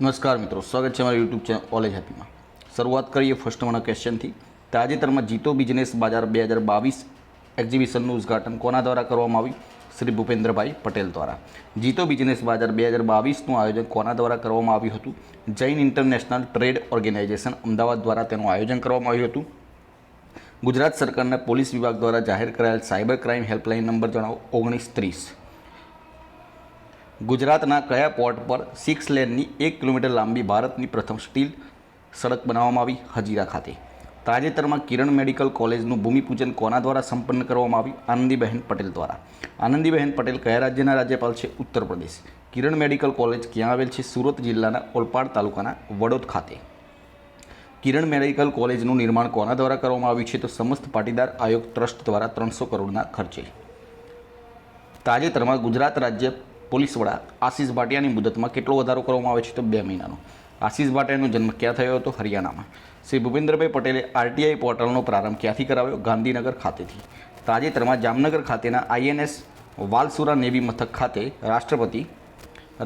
નમસ્કાર મિત્રો, સ્વાગત છે અમારા યુટ્યુબ ચેનલ ઓલેજ હેપીમાં શરૂઆત કરીએ ફર્સ્ટ વાળા ક્વેશ્ચનથી તાજેતરમાં જીતો બિઝનેસ બજાર બે હજાર બાવીસ એક્ઝિબિશનનું ઉદ્ઘાટન કોના દ્વારા કરવામાં આવ્યું? શ્રી ભૂપેન્દ્રભાઈ પટેલ દ્વારા. જીતો બિઝનેસ બજાર બે હજાર બાવીસનું આયોજન કોના દ્વારા કરવામાં આવ્યું હતું? Jain international trade organisation Ahmedabad દ્વારા તેનું આયોજન કરવામાં આવ્યું હતું. ગુજરાત સરકારના પોલીસ વિભાગ દ્વારા જાહેર કરાયેલ સાયબર ક્રાઇમ હેલ્પલાઇન નંબર જણાવો, ઓગણીસ ત્રીસ. ગુજરાતના કયા પોર્ટ પર સિક્સ લેનની એક કિલોમીટર લાંબી ભારતની પ્રથમ સ્ટીલ સડક બનાવવામાં આવી હજીરા ખાતે? તાજેતરમાં કિરણ મેડિકલ કોલેજનું ભૂમિપૂજન કોના દ્વારા સંપન્ન કરવામાં આવ્યું? આનંદીબહેન પટેલ દ્વારા. આનંદીબહેન પટેલ કયા રાજ્યના રાજ્યપાલ છે? ઉત્તર પ્રદેશ. કિરણ મેડિકલ કોલેજ ક્યાં આવેલ છે? સુરત જિલ્લાના ઓલપાડ તાલુકાના વડોદ ખાતે. કિરણ મેડિકલ કોલેજનું નિર્માણ કોના દ્વારા કરવામાં આવ્યું છે? તો સમસ્ત પાટીદાર આયોગ ટ્રસ્ટ દ્વારા ત્રણસો કરોડના ખર્ચે. તાજેતરમાં ગુજરાત રાજ્ય પોલીસ વડા આશીષ ભાટિયાની મુદતમાં કેટલો વધારો કરવામાં આવે છે તો બે મહિનાનો. આશીષ ભાટિયાનો જન્મ ક્યાં થયો હતો? હરિયાણામાં. શ્રી ભૂપેન્દ્રભાઈ પટેલે આરટીઆઈ પોર્ટલનો પ્રારંભ ક્યાંથી કરાવ્યો? ગાંધીનગર ખાતેથી. તાજેતરમાં જામનગર ખાતેના આઈએનએસ વાલસુરા નેવી મથક ખાતે રાષ્ટ્રપતિ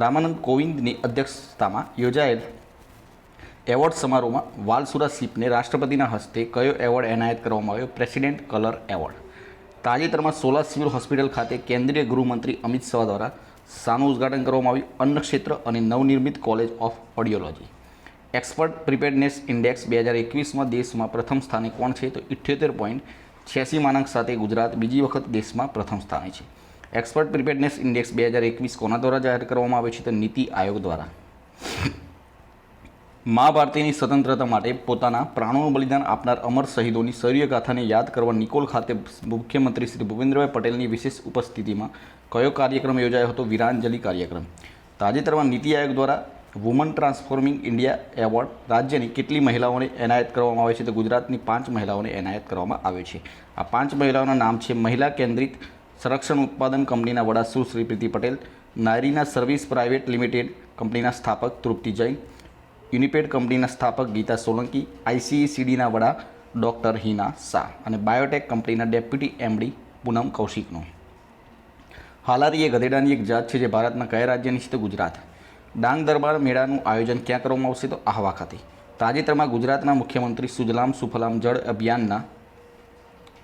રામાનંદ કોવિંદની અધ્યક્ષતામાં યોજાયેલ એવોર્ડ સમારોહમાં વાલસુરા શિપને રાષ્ટ્રપતિના હસ્તે કયો એવોર્ડ એનાયત કરવામાં આવ્યો? President colour award. તાજેતરમાં સોલા સિવિલ હોસ્પિટલ ખાતે કેન્દ્રીય ગૃહમંત્રી અમિત શાહ દ્વારા શાનું ઉદ્ઘાટન કરવામાં આવ્યું. અન્ન ક્ષેત્ર અને નવનિર્મિત college of audiology. Expert preparedness index બે હજાર એકવીસમાં દેશમાં પ્રથમ સ્થાને કોણ છે? તો ઇઠ્યોતેર પોઈન્ટ છ્યાસી માનાંક સાથે ગુજરાત બીજી વખત દેશમાં પ્રથમ સ્થાને છે. એક્સપર્ટ પ્રિપેરનેસ ઇન્ડેક્સ બે હજાર એકવીસ કોના દ્વારા જાહેર કરવામાં આવે છે? તો નીતિ આયોગ દ્વારા. મહાભારતીની સ્વતંત્રતા માટે પોતાના પ્રાણોનું બલિદાન આપનાર અમર શહીદોની શૌર્યગાથાને યાદ કરવા નિકોલ ખાતે મુખ્યમંત્રી શ્રી ભૂપેન્દ્રભાઈ પટેલની વિશેષ ઉપસ્થિતિમાં કયો કાર્યક્રમ યોજાયો હતો? વીરાંજલિ કાર્યક્રમ. તાજેતરમાં નીતિ આયોગ દ્વારા વુમન ટ્રાન્સફોર્મિંગ ઇન્ડિયા એવોર્ડ રાજ્યની કેટલી મહિલાઓને એનાયત કરવામાં આવે છે તો ગુજરાતની પાંચ મહિલાઓને એનાયત કરવામાં આવે છે. આ પાંચ મહિલાઓના નામ છે મહિલા કેન્દ્રિત સંરક્ષણ ઉત્પાદન કંપનીના વડા સુશ્રી પ્રીતિ પટેલ, નારીના સર્વિસ પ્રાઇવેટ લિમિટેડ કંપનીના સ્થાપક તૃપ્તિ જૈન યુનિપેડ કંપનીના સ્થાપક ગીતા સોલંકી આઈસીસીડીના વડા ડૉક્ટર હિના શાહ અને બાયોટેક કંપનીના ડેપ્યુટી એમડી પૂનમ કૌશિકનો. હાલારી એ ગધેડાની એક જાત છે જે ભારતના કયા રાજ્યની છે તો ગુજરાત. ડાંગ દરબાર મેળાનું આયોજન ક્યાં કરવામાં આવશે તો આહવા ખાતે. તાજેતરમાં ગુજરાતના મુખ્યમંત્રી સુજલામ સુફલામ જળ અભિયાનના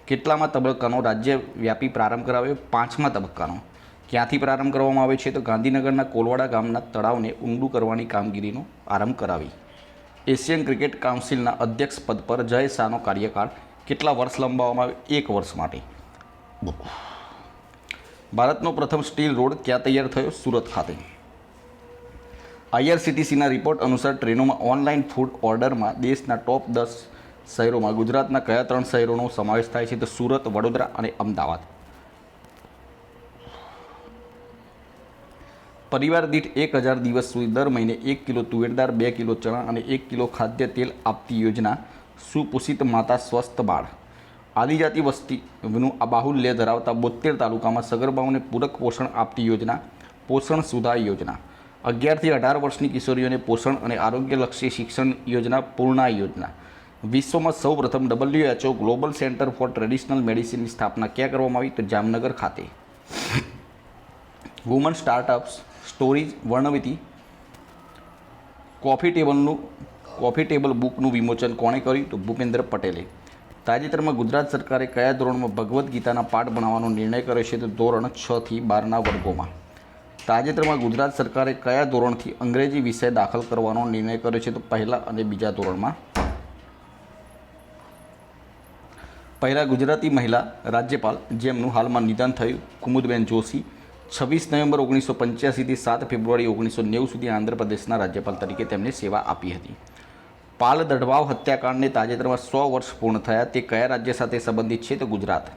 કેટલામાં તબક્કાનો રાજ્યવ્યાપી પ્રારંભ કરાવ્યો? પાંચમા તબક્કાનો. ક્યાંથી પ્રારંભ કરવામાં આવે છે તો ગાંધીનગરના કોલવાડા ગામના તળાવને ઊંડું કરવાની કામગીરીનો આરંભ કરાવી. એશિયન ક્રિકેટ કાઉન્સિલના અધ્યક્ષ પદ પર જય શાહનો કાર્યકાળ કેટલા વર્ષ લંબાવવામાં આવે એક વર્ષ માટે. ભારતનો પ્રથમ સ્ટીલ રોડ ક્યાં તૈયાર થયો? સુરત ખાતે. આઈઆરસીટીસીના રિપોર્ટ અનુસાર ટ્રેનોમાં ઓનલાઈન ફૂડ ઓર્ડરમાં દેશના ટોપ દસ શહેરોમાં ગુજરાતના કયા ત્રણ શહેરોનો સમાવેશ થાય છે? તો સુરત, વડોદરા અને અમદાવાદ. પરિવાર દીઠ એક હજાર દિવસ સુધી દર મહિને એક કિલો તુવેરદાર બે કિલો ચણા અને એક કિલો ખાદ્ય તેલ આપતી યોજના સુપોષિત માતા સ્વસ્થ બાળ. આદિજાતિ વસ્તીનું આ બાહુલ્ય ધરાવતા બોતેર તાલુકામાં સગર્ભાઓને પૂરક પોષણ આપતી યોજના, પોષણ સુધા યોજના. અગિયારથી અઢાર વર્ષની કિશોરીઓને પોષણ અને આરોગ્યલક્ષી શિક્ષણ યોજના, પૂર્ણા યોજના. વિશ્વમાં સૌપ્રથમ W H O global centre for traditional મેડિસિનની સ્થાપના ક્યાં કરવામાં આવી? તો જામનગર ખાતે. વુમન સ્ટાર્ટઅપ્સ સ્ટોરીઝ વર્ણવિતી કોફી ટેબલનું, કોફી ટેબલ બુકનું વિમોચન કોણે કર્યું? તો ભૂપેન્દ્ર પટેલે. તાજેતરમાં ગુજરાત સરકારે કયા ધોરણમાં ભગવદ્ ગીતાના પાઠ ભણાવવાનો નિર્ણય કર્યો છે? તો ધોરણ છ થી બારના વર્ગોમાં. તાજેતરમાં ગુજરાત સરકારે કયા ધોરણથી અંગ્રેજી વિષય દાખલ કરવાનો નિર્ણય કર્યો છે? તો પહેલા અને બીજા ધોરણમાં. પહેલાં ગુજરાતી મહિલા રાજ્યપાલ, જેમનું હાલમાં નિધન થયું, કુમુદબેન જોશી છવ્વીસ નવેમ્બર ઓગણીસો પંચ્યાસીથી સાત ફેબ્રુઆરી ઓગણીસો નેવું સુધી આંધ્રપ્રદેશના રાજ્યપાલ તરીકે તેમણે સેવા આપી હતી. પાલ દઢવાવ હત્યાકાંડને તાજેતરમાં સો વર્ષ પૂર્ણ થયા. તે કયા રાજ્ય સાથે સંબંધિત છે તો ગુજરાત.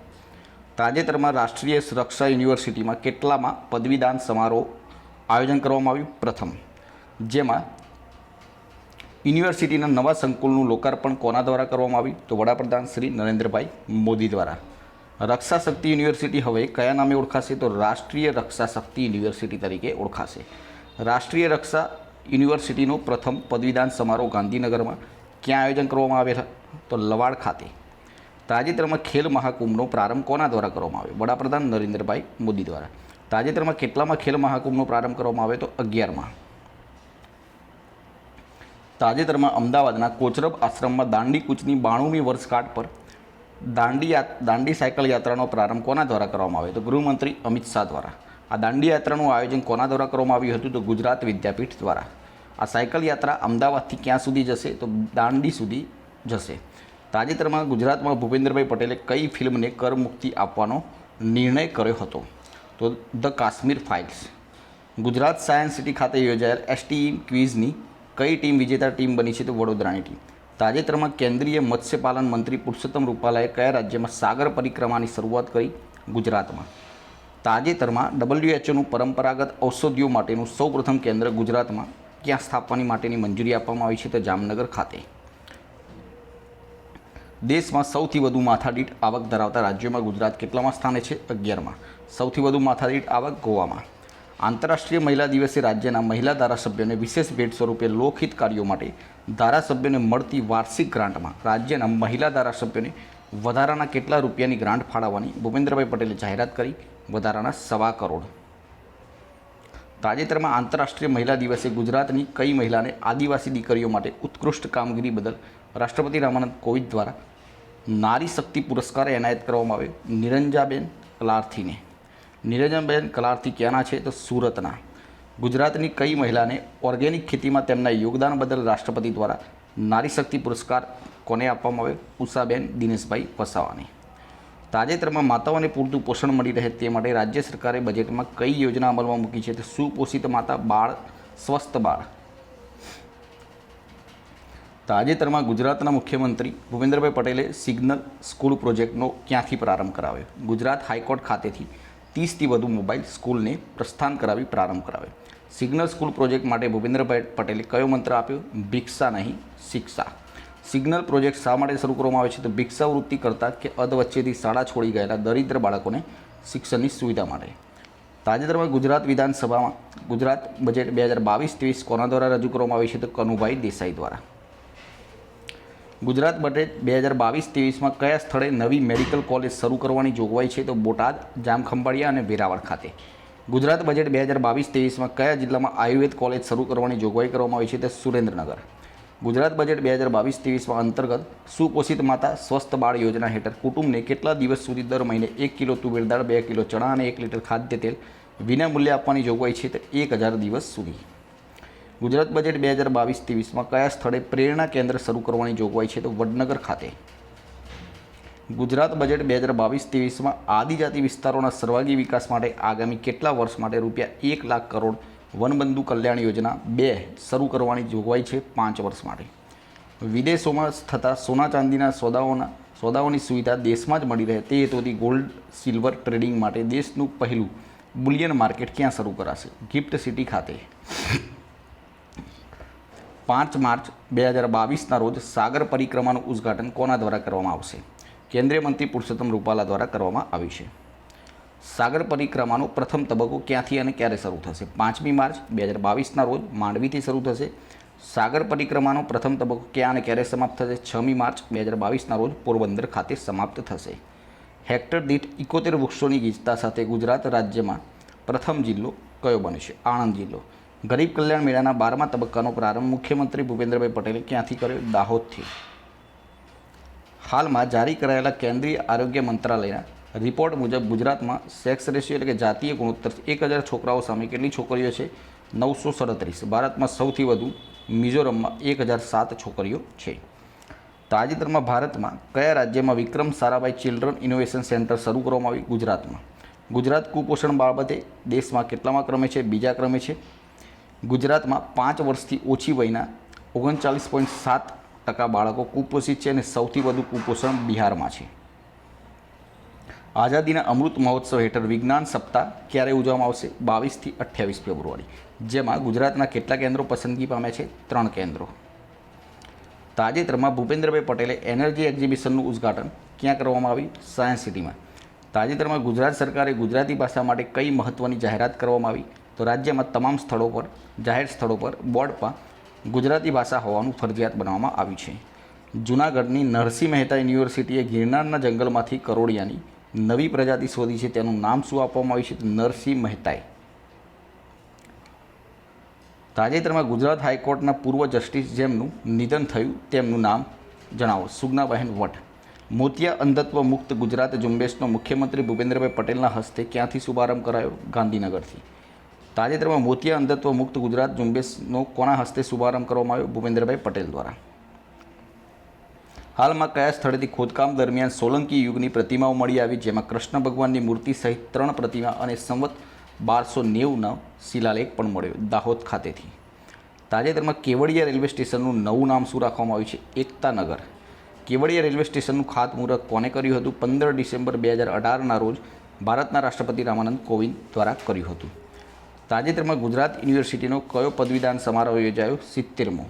તાજેતરમાં રાષ્ટ્રીય સુરક્ષા યુનિવર્સિટીમાં કેટલામાં પદવીદાન સમારોહ આયોજન કરવામાં આવ્યું? પ્રથમ. જેમાં યુનિવર્સિટીના નવા સંકુલનું લોકાર્પણ કોના દ્વારા કરવામાં આવ્યું? તો વડાપ્રધાન શ્રી નરેન્દ્રભાઈ મોદી દ્વારા. રક્ષા શક્તિ યુનિવર્સિટી હવે કયા નામે ઓળખાશે? તો રાષ્ટ્રીય રક્ષા શક્તિ યુનિવર્સિટી તરીકે ઓળખાશે. રાષ્ટ્રીય રક્ષા યુનિવર્સિટીનો પ્રથમ પદવીદાન સમારોહ ગાંધીનગરમાં ક્યાં આયોજન કરવામાં આવેલ? તો લવાડ ખાતે. તાજેતરમાં ખેલ મહાકુંભનો પ્રારંભ કોના દ્વારા કરવામાં આવ્યો? વડાપ્રધાન નરેન્દ્રભાઈ મોદી દ્વારા. તાજેતરમાં કેટલામાં ખેલ મહાકુંભનો પ્રારંભ કરવામાં આવ્યો? તો અગિયારમાં. તાજેતરમાં અમદાવાદના કોચરબ આશ્રમમાં દાંડી કૂચની બાણુમી વર્ષગાંઠ પર દાંડી દાંડી સાયકલ યાત્રાનો પ્રારંભ કોના દ્વારા કરવામાં આવ્યો? તો ગૃહમંત્રી અમિત શાહ દ્વારા. આ દાંડી યાત્રાનું આયોજન કોના દ્વારા કરવામાં આવ્યું હતું? તો ગુજરાત વિદ્યાપીઠ દ્વારા. આ સાયકલ યાત્રા અમદાવાદથી ક્યાં સુધી જશે? તો દાંડી સુધી જશે. તાજેતરમાં ગુજરાતમાં ભૂપેન્દ્રભાઈ પટેલે કઈ ફિલ્મને કર મુક્તિ આપવાનો નિર્ણય કર્યો હતો? તો the Kashmir files. Gujarat science city ખાતે યોજાયેલ એસટી ક્વિઝની કઈ ટીમ વિજેતા ટીમ બની છે? તો વડોદરાની ટીમ. તાજેતરમાં કેન્દ્રીય મત્સ્યપાલન મંત્રી પુરુષોત્તમ રૂપાલાએ કયા રાજ્યમાં સાગર પરિક્રમાની શરૂઆત કરી? ગુજરાતમાં. તાજેતરમાં ડબલ્યુએચઓનું પરંપરાગત ઔષધિઓ માટેનું સૌપ્રથમ કેન્દ્ર ગુજરાતમાં ક્યાં સ્થાપવાની માટેની મંજૂરી આપવામાં આવી છે તો જામનગર ખાતે. દેશમાં સૌથી વધુ માથાદીઠ આવક ધરાવતા રાજ્યોમાં ગુજરાત કેટલામાં સ્થાને છે? અગિયારમાં. સૌથી વધુ માથાદીઠ આવક ગોવામાં. આંતરરાષ્ટ્રીય મહિલા દિવસે રાજ્યના મહિલા ધારાસભ્યોને વિશેષ ભેટ સ્વરૂપે લોકહિત કાર્યો માટે ધારાસભ્યોને મળતી વાર્ષિક ગ્રાન્ટમાં રાજ્યના મહિલા ધારાસભ્યોને વધારાના કેટલા રૂપિયાની ગ્રાન્ટ ફાળવવાની ભૂપેન્દ્રભાઈ પટેલે જાહેરાત કરી વધારાના સવા કરોડ. તાજેતરમાં આંતરરાષ્ટ્રીય મહિલા દિવસે ગુજરાતની કઈ મહિલાને આદિવાસી દીકરીઓ માટે ઉત્કૃષ્ટ કામગીરી બદલ રાષ્ટ્રપતિ રામનાથ કોવિંદ દ્વારા નારી શક્તિ પુરસ્કાર એનાયત કરવામાં આવ્યો. નિરંજાબેન કલાર્થીને. નિરંજાબેન કલાર્થી ક્યાંના છે તો સુરતના. ગુજરાતની કઈ મહિલાને ઓર્ગેનિક ખેતીમાં તેમના યોગદાન બદલ રાષ્ટ્રપતિ દ્વારા નારી શક્તિ પુરસ્કાર કોને આપવામાં આવ્યો ઉષાબેન દિનેશભાઈ વસાવાની. તાજેતરમાં માતાઓને પૂરતું પોષણ મળી રહે તે માટે રાજ્ય સરકારે બજેટમાં કઈ યોજના અમલમાં મૂકી છે તે સુપોષિત માતા બાળ, સ્વસ્થ બાળ. તાજેતરમાં ગુજરાતના મુખ્યમંત્રી ભૂપેન્દ્રભાઈ પટેલે સિગ્નલ સ્કૂલ પ્રોજેક્ટનો ક્યાંથી પ્રારંભ કરાવ્યો? ગુજરાત હાઈકોર્ટ ખાતેથી ત્રીસથી વધુ મોબાઈલ સ્કૂલને પ્રસ્થાન કરાવી પ્રારંભ કરાવ્યો. સિગ્નલ સ્કૂલ પ્રોજેક્ટ માટે ભૂપેન્દ્રભાઈ પટેલે કયો મંત્ર આપ્યો? ભિક્ષા નહીં, શિક્ષા. સિગ્નલ પ્રોજેક્ટ શા માટે શરૂ કરવામાં આવે છે? તો ભિક્ષાવૃત્તિ કરતાં કે અધ વચ્ચેથી શાળા છોડી ગયેલા દરિદ્ર બાળકોને શિક્ષણની સુવિધા માટે. તાજેતરમાં ગુજરાત વિધાનસભામાં, ગુજરાત બજેટ બે હજાર બાવીસ ત્રેવીસ કોના દ્વારા રજૂ કરવામાં આવી છે? તો કનુભાઈ દેસાઈ દ્વારા. ગુજરાત બજેટ બે હજાર બાવીસ ત્રેવીસમાં કયા સ્થળે નવી મેડિકલ કોલેજ શરૂ કરવાની જોગવાઈ છે? તો બોટાદ, જામખંભાળિયા અને વેરાવળ ખાતે. ગુજરાત બજેટ બે હજાર બાવીસ ત્રેવીસમાં કયા જિલ્લામાં આયુર્વેદ કોલેજ શરૂ કરવાની જોગવાઈ કરવામાં આવી છે તે સુરેન્દ્રનગર. ગુજરાત બજેટ બે હજાર બાવીસ ત્રેવીસમાં અંતર્ગત સુપોષિત માતા સ્વસ્થ બાળ યોજના હેઠળ કુટુંબને કેટલા દિવસ સુધી દર મહિને એક કિલો તુવેર દાળ, બે કિલો ચણા અને એક લીટર ખાદ્ય તેલ વિનામૂલ્યે આપવાની જોગવાઈ છે તે એક હજાર દિવસ સુધી. ગુજરાત બજેટ બે હજાર બાવીસ ત્રેવીસમાં કયા સ્થળે પ્રેરણા કેન્દ્ર શરૂ કરવાની જોગવાઈ છે તો વડનગર ખાતે. ગુજરાત બજેટ બે હજાર બાવીસ ત્રેવીસમાં આદિજાતિ વિસ્તારોના સર્વાગી વિકાસ માટે આગામી કેટલા વર્ષ માટે રૂપિયા એક લાખ કરોડ વનબંધુ કલ્યાણ યોજના બે શરૂ કરવાની જોગવાઈ છે પાંચ વર્ષ માટે. વિદેશોમાં થતા સોના ચાંદીના સોદાઓના, સોદાઓની સુવિધા દેશમાં જ મળી રહે તે હેતુથી ગોલ્ડ, સિલ્વર ટ્રેડિંગ માટે દેશનું પહેલું બુલિયન માર્કેટ ક્યાં શરૂ કરાશે? ગિફ્ટ સિટી ખાતે. પાંચ માર્ચ બે હજાર બાવીસના રોજ સાગર પરિક્રમાનું ઉદ્ઘાટન કોના દ્વારા કરવામાં આવશે? કેન્દ્રીય મંત્રી પુરુષોત્તમ રૂપાલા દ્વારા કરવામાં આવી છે. સાગર પરિક્રમાનો પ્રથમ તબક્કો ક્યાંથી અને ક્યારે શરૂ થશે? પાંચમી માર્ચ બે હજાર બાવીસના રોજ માંડવીથી શરૂ થશે. સાગર પરિક્રમાનો પ્રથમ તબક્કો ક્યાં અને ક્યારે સમાપ્ત થશે? છમી માર્ચ બે હજાર બાવીસના રોજ પોરબંદર ખાતે સમાપ્ત થશે. હેક્ટર દીઠ ઇકોતેર વૃક્ષોની ગીચતા સાથે ગુજરાત રાજ્યમાં પ્રથમ જિલ્લો કયો બનશે આણંદ જિલ્લો. ગરીબ કલ્યાણ મેળાના બારમા તબક્કાનો પ્રારંભ મુખ્યમંત્રી ભૂપેન્દ્રભાઈ પટેલે ક્યાંથી કર્યો? દાહોદથી. હાલમાં જારી કરાયેલા કેન્દ્રીય આરોગ્ય મંત્રાલયના રિપોર્ટ મુજબ ગુજરાતમાં સેક્સ રેશિયો એટલે કે જાતીય ગુણોત્તર એક હજાર છોકરાઓ સામે કેટલી છોકરીઓ છે? નવસો સડત્રીસ. ભારતમાં સૌથી વધુ મિઝોરમમાં એક હજાર સાત છોકરીઓ છે. તાજેતરમાં ભારતમાં કયા રાજ્યમાં Vikram Sarabhai children innovation centre શરૂ કરવામાં આવ્યું? ગુજરાતમાં. ગુજરાત કુપોષણ બાબતે દેશમાં કેટલામાં ક્રમે છે? બીજા ક્રમે છે. ગુજરાતમાં પાંચ વર્ષથી ઓછી વયના ઓગણચાલીસ પોઈન્ટ સાત ટકા બાળકો કુપોષિત છે અને સૌથી વધુ કુપોષણ બિહારમાં છે. આઝાદીના અમૃત મહોત્સવ હેઠળ વિજ્ઞાન સપ્તાહ ક્યારે ઉજવવામાં આવશે? બાવીસથી અઠ્યાવીસ ફેબ્રુઆરી, જેમાં ગુજરાતના કેટલા કેન્દ્રો પસંદગી પામ્યા છે? ત્રણ કેન્દ્રો. તાજેતરમાં ભૂપેન્દ્રભાઈ પટેલે એનર્જી એક્ઝિબિશનનું ઉદ્ઘાટન ક્યાં કરવામાં આવ્યું? સાયન્સ સિટીમાં. તાજેતરમાં ગુજરાત સરકારે ગુજરાતી ભાષા માટે કઈ મહત્ત્વની જાહેરાત કરવામાં આવી? તો રાજ્યમાં તમામ સ્થળો પર, જાહેર સ્થળો પર, બોર્ડ પર ગુજરાતી ભાષા હોવાનું ફરજિયાત બનાવવામાં આવ્યું છે. જૂનાગઢની નરસિંહ મહેતા યુનિવર્સિટીએ ગિરનારના જંગલમાંથી કરોડિયાની નવી પ્રજાતિ શોધી છે. તેનું નામ શું આપવામાં આવ્યું છે? નરસિંહ મહેતાએ. તાજેતરમાં ગુજરાત હાઈકોર્ટના પૂર્વ જસ્ટિસ જેમનું નિધન થયું તેમનું નામ જણાવો. સુજ્ઞાબહેન વટ. મોતિયા અંધત્વ મુક્ત ગુજરાત ઝુંબેશનો મુખ્યમંત્રી ભૂપેન્દ્રભાઈ પટેલના હસ્તે ક્યાંથી શુભારંભ કરાયો? ગાંધીનગરથી. તાજેતરમાં મોતિયા અંધત્વ મુક્ત ગુજરાત ઝુંબેશનો કોના હસ્તે શુભારંભ કરવામાં આવ્યો? ભૂપેન્દ્રભાઈ પટેલ દ્વારા. હાલમાં કયા સ્થળેથી ખોદકામ દરમિયાન સોલંકી યુગની પ્રતિમાઓ મળી આવી, જેમાં કૃષ્ણ ભગવાનની મૂર્તિ સહિત ત્રણ પ્રતિમા અને સંવત બારસો નેવુંનો શિલાલેખ પણ મળ્યો દાહોદ ખાતેથી. તાજેતરમાં કેવડિયા રેલવે સ્ટેશનનું નવું નામ શું રાખવામાં આવ્યું છે? એકતાનગર કેવડિયા રેલવે સ્ટેશનનું ખાતમુહૂર્ત કોને કર્યું હતું? પંદર ડિસેમ્બર બે હજાર અઢારના રોજ ભારતના રાષ્ટ્રપતિ રામાનંદ કોવિંદ દ્વારા કર્યું હતું. તાજેતરમાં ગુજરાત યુનિવર્સિટીનો કયો પદવીદાન સમારોહ યોજાયો? સિત્તેરમો.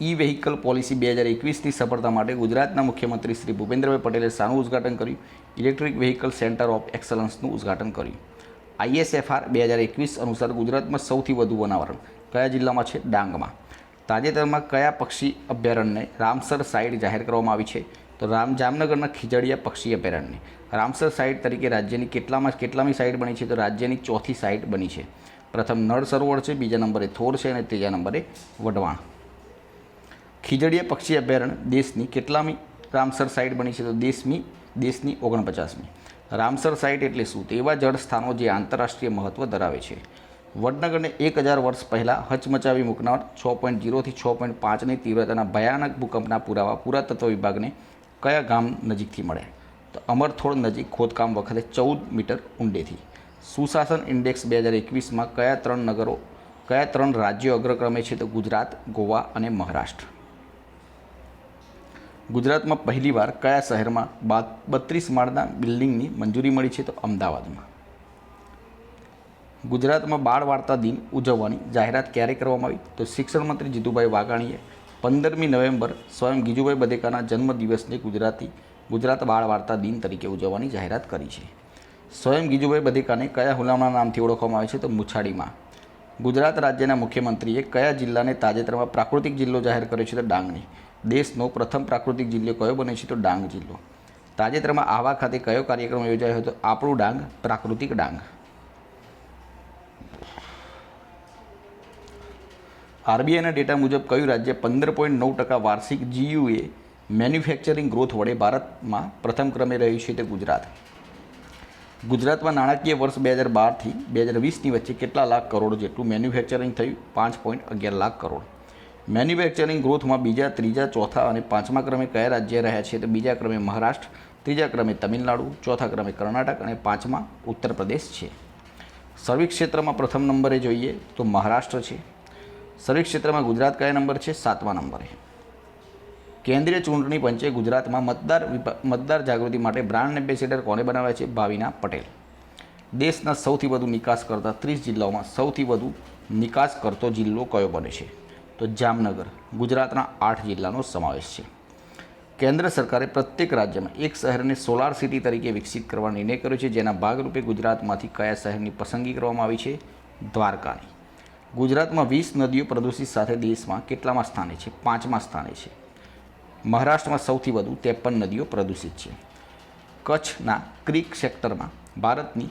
ઈ વેહિકલ પોલિસી બે હજાર એકવીસની સફળતા માટે ગુજરાતના મુખ્યમંત્રી શ્રી ભૂપેન્દ્રભાઈ પટેલે શાનું ઉદ્ઘાટન કર્યું. ઇલેક્ટ્રિક વેહિકલ સેન્ટર ઓફ એક્સલન્સનું ઉદ્ઘાટન કર્યું. આઈએસએફઆર બે હજાર એકવીસ અનુસાર ગુજરાતમાં સૌથી વધુ વનાવરણ કયા જિલ્લામાં છે? ડાંગમાં. તાજેતરમાં કયા પક્ષી અભયારણ્યને રામસર સાઇટ જાહેર કરવામાં આવી છે? તો રામ જામનગરના ખીજડીયા પક્ષી અભયારણ્ય રામસર સાઇટ તરીકે રાજ્યની કેટલામાં કેટલામી સાઇટ બની છે? તો રાજ્યની ચોથી સાઇટ બની છે. પ્રથમ નળ સરોવર છે, બીજા નંબરે થોર છે અને ત્રીજા નંબરે વઢવાણ. ખીજડીયા પક્ષી અભયારણ્ય દેશની કેટલામી રામસર સાઇટ બની છે? તો દેશની દેશની ઓગણપચાસમી. રામસર સાઇટ એટલે શું? તો એવા જળ સ્થાનો જે આંતરરાષ્ટ્રીય મહત્ત્વ ધરાવે છે. વડનગરને એક હજાર વર્ષ પહેલાં હચમચાવી મૂકનાર છ પોઈન્ટ જીરોથી છ પોઈન્ટ પાંચની તીવ્રતાના ભયાનક ભૂકંપના પુરાવા પુરાતત્વ વિભાગને કયા ગામ નજીકથી મળે? તો અમરથોડ નજીક ખોદકામ વખતે ચૌદ મીટર ઊંડેથી. સુશાસન ઇન્ડેક્સ બે હજાર એકવીસમાં કયા ત્રણ નગરો, કયા ત્રણ રાજ્યો અગ્રક્રમે છે? તો ગુજરાત, ગોવા અને મહારાષ્ટ્ર. ગુજરાતમાં પહેલીવાર કયા શહેરમાં બા બત્રીસ માળના બિલ્ડિંગની મંજૂરી મળી છે? તો અમદાવાદમાં. ગુજરાતમાં બાળ વાર્તા દિન ઉજવવાની જાહેરાત ક્યારે કરવામાં આવી? તો શિક્ષણ મંત્રી જીતુભાઈ વાઘાણીએ પંદરમી નવેમ્બર સ્વયં ગીજુભાઈ બધેકાના જન્મદિવસને ગુજરાતી, ગુજરાત બાળ વાર્તા દિન તરીકે ઉજવવાની જાહેરાત કરી છે. સ્વયં ગીજુભાઈ બધેકાને કયા હુલામણા નામથી ઓળખવામાં આવે છે તો મુછાડીમાં. ગુજરાત રાજ્યના મુખ્યમંત્રીએ કયા જિલ્લાને તાજેતરમાં પ્રાકૃતિક જિલ્લો જાહેર કર્યો છે તો ડાંગને. દેશનો પ્રથમ પ્રાકૃતિક જિલ્લો કયો બને છે તો ડાંગ જિલ્લો. તાજેતરમાં આવા ખાતે કયો કાર્યક્રમ યોજાયો હતો? આપણું ડાંગ પ્રાકૃતિક ડાંગ. આરબીઆઈના ડેટા મુજબ કયું રાજ્ય પંદર પોઈન્ટ નવ ટકા વાર્ષિક જીયુએ મેન્યુફેક્ચરિંગ ગ્રોથ વડે ભારતમાં પ્રથમ ક્રમે રહ્યું છે તે ગુજરાત. ગુજરાતમાં નાણાકીય વર્ષ બે હજાર બારથી બે હજાર વીસની વચ્ચે કેટલા લાખ કરોડ જેટલું મેન્યુફેક્ચરિંગ થયું? પાંચ પોઈન્ટ અગિયાર લાખ કરોડ. મેન્યુફેક્ચરિંગ ગ્રોથમાં બીજા, ત્રીજા, ચોથા અને પાંચમા ક્રમે કયા રાજ્ય રહ્યા છે તો બીજા ક્રમે મહારાષ્ટ્ર, ત્રીજા ક્રમે તમિલનાડુ, ચોથા ક્રમે કર્ણાટક અને પાંચમા ઉત્તર પ્રદેશ છે. સર્વિસ ક્ષેત્રમાં પ્રથમ નંબરે જોઈએ તો મહારાષ્ટ્ર છે. સર્વિસ ક્ષેત્રમાં ગુજરાત કયા નંબર છે? સાતમા નંબરે કેન્દ્રીય ચૂંટણી પંચે ગુજરાતમાં મતદાર મતદાર જાગૃતિ માટે બ્રાન્ડ એમ્બેસેડર કોને બનાવ્યા છે? ભાવિના પટેલ. દેશના સૌથી વધુ નિકાસ કરતા ત્રીસ જિલ્લાઓમાં સૌથી વધુ નિકાસ કરતો જિલ્લો કયો બને છે? તો જામનગર, ગુજરાતના આઠ જિલ્લાનો સમાવેશ છે. કેન્દ્ર સરકારે પ્રત્યેક રાજ્યમાં એક શહેરને સોલાર સિટી તરીકે વિકસિત કરવા નિર્ણય કર્યો છે. જેના ભાગરૂપે ગુજરાતમાંથી કયા શહેરની પસંદગી કરવામાં આવી છે? દ્વારકાની. ગુજરાતમાં વીસ નદીઓ પ્રદૂષિત સાથે દેશમાં કેટલામાં સ્થાને છે? પાંચમા સ્થાને છે. મહારાષ્ટ્રમાં સૌથી વધુ ત્રેપન નદીઓ પ્રદૂષિત છે. કચ્છના ક્રિક સેક્ટરમાં ભારતની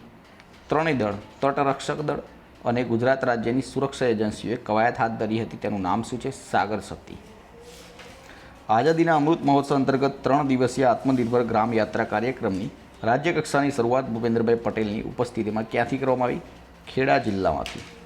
ત્રણેય દળ તટરક્ષક દળ અને ગુજરાત રાજ્યની સુરક્ષા એજન્સીઓએ કવાયત હાથ ધરી હતી. તેનું નામ શું છે? સાગર શક્તિ. આઝાદીના અમૃત મહોત્સવ અંતર્ગત ત્રણ દિવસીય આત્મનિર્ભર ગ્રામ યાત્રા કાર્યક્રમની રાજ્યકક્ષાની શરૂઆત ભૂપેન્દ્રભાઈ પટેલની ઉપસ્થિતિમાં ક્યાંથી કરવામાં આવી? ખેડા જિલ્લામાંથી.